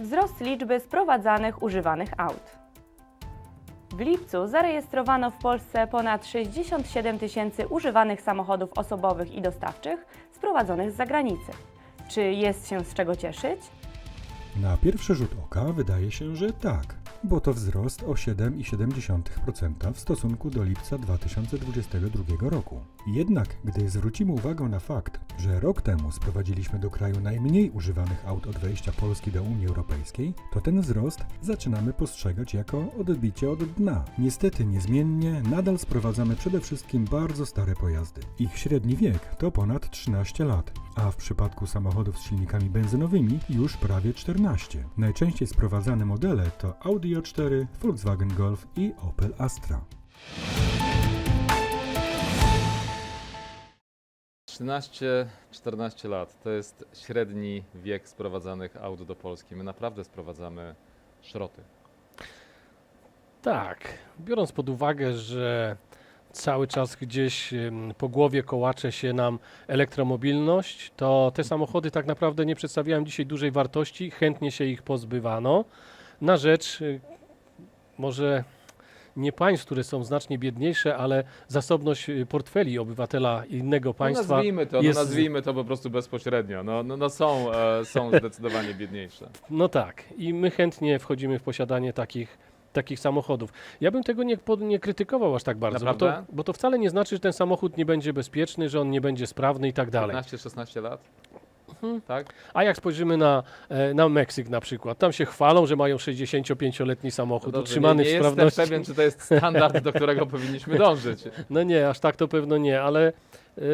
Wzrost liczby sprowadzanych używanych aut. W lipcu zarejestrowano w Polsce ponad 67 tysięcy używanych samochodów osobowych i dostawczych sprowadzonych z zagranicy. Czy jest się z czego cieszyć? Na pierwszy rzut oka wydaje się, że tak, bo to wzrost o 7,7% w stosunku do lipca 2022 roku. Jednak gdy zwrócimy uwagę na fakt, że rok temu sprowadziliśmy do kraju najmniej używanych aut od wejścia Polski do Unii Europejskiej, to ten wzrost zaczynamy postrzegać jako odbicie od dna. Niestety niezmiennie nadal sprowadzamy przede wszystkim bardzo stare pojazdy. Ich średni wiek to ponad 13 lat, a w przypadku samochodów z silnikami benzynowymi już prawie 14. Najczęściej sprowadzane modele to Audi A4, Volkswagen Golf i Opel Astra. 13-14 lat to jest średni wiek sprowadzanych aut do Polski. My naprawdę sprowadzamy szroty. Tak, biorąc pod uwagę, że cały czas gdzieś po głowie kołacze się nam elektromobilność, to te samochody tak naprawdę nie przedstawiają dzisiaj dużej wartości, chętnie się ich pozbywano na rzecz y, może nie państw, które są znacznie biedniejsze, ale zasobność y, portfeli obywatela innego No państwa nazwijmy to, jest- no nazwijmy to po prostu bezpośrednio. No, no, no są, e, są zdecydowanie biedniejsze. No tak, i my chętnie wchodzimy w posiadanie takich, takich samochodów. Ja bym tego nie, pod- nie krytykował aż tak bardzo, bo to, Naprawdę? bo to wcale nie znaczy, że ten samochód nie będzie bezpieczny, że on nie będzie sprawny i tak dalej. 15-16 lat? Mhm. Tak? A jak spojrzymy na, e, na Meksyk na przykład, tam się chwalą, że mają 65-letni samochód No dobrze, utrzymany nie, nie w sprawności. jestem pewien, czy to jest standard, do którego powinniśmy dążyć. No nie, aż tak to pewno nie, ale yy,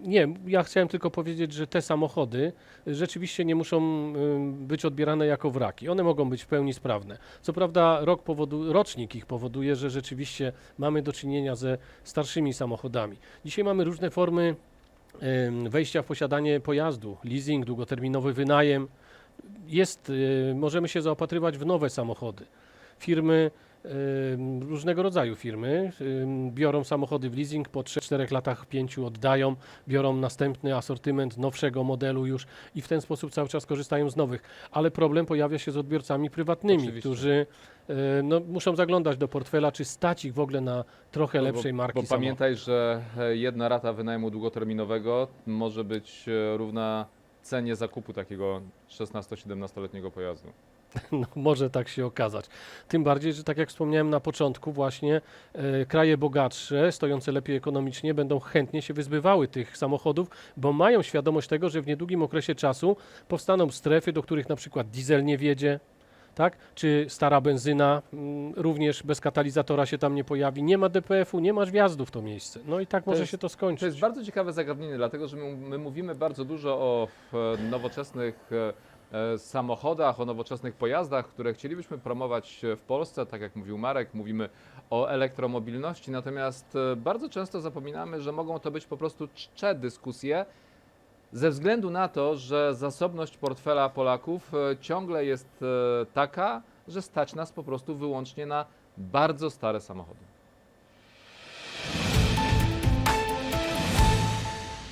nie, ja chciałem tylko powiedzieć, że te samochody rzeczywiście nie muszą yy, być odbierane jako wraki. One mogą być w pełni sprawne. Co prawda rok powodu, rocznik ich powoduje, że rzeczywiście mamy do czynienia ze starszymi samochodami. Dzisiaj mamy różne formy yy, wejścia w posiadanie pojazdu, leasing, długoterminowy wynajem. Jest, yy, możemy się zaopatrywać w nowe samochody. Firmy różnego rodzaju firmy biorą samochody w leasing, po 3-4 latach, 5 oddają, biorą następny asortyment nowszego modelu już i w ten sposób cały czas korzystają z nowych. Ale problem pojawia się z odbiorcami prywatnymi, Oczywiście. którzy y, no, muszą zaglądać do portfela, czy stać ich w ogóle na trochę No bo- lepszej marki Bo samochód. pamiętaj, że e, jedna rata wynajmu długoterminowego może być e, równa cenie zakupu takiego 16-17-letniego pojazdu. No, może tak się okazać. Tym bardziej, że tak jak wspomniałem na początku, właśnie e, kraje bogatsze, stojące lepiej ekonomicznie, będą chętnie się wyzbywały tych samochodów, bo mają świadomość tego, że w niedługim okresie czasu powstaną strefy, do których na przykład diesel nie wiedzie. Tak? Czy stara benzyna mm, również bez katalizatora się tam nie pojawi. Nie ma DPF-u, nie masz wjazdu w to miejsce. No i tak To może jest- się to skończyć. To jest bardzo ciekawe zagadnienie, dlatego że my, my mówimy bardzo dużo o nowoczesnych e, e, samochodach, o nowoczesnych pojazdach, które chcielibyśmy promować w Polsce. Tak jak mówił Marek, mówimy o elektromobilności, natomiast e, bardzo często zapominamy, że mogą to być po prostu czcze dyskusje. Ze względu na to, że zasobność portfela Polaków e, ciągle jest e, taka, że stać nas po prostu wyłącznie na bardzo stare samochody.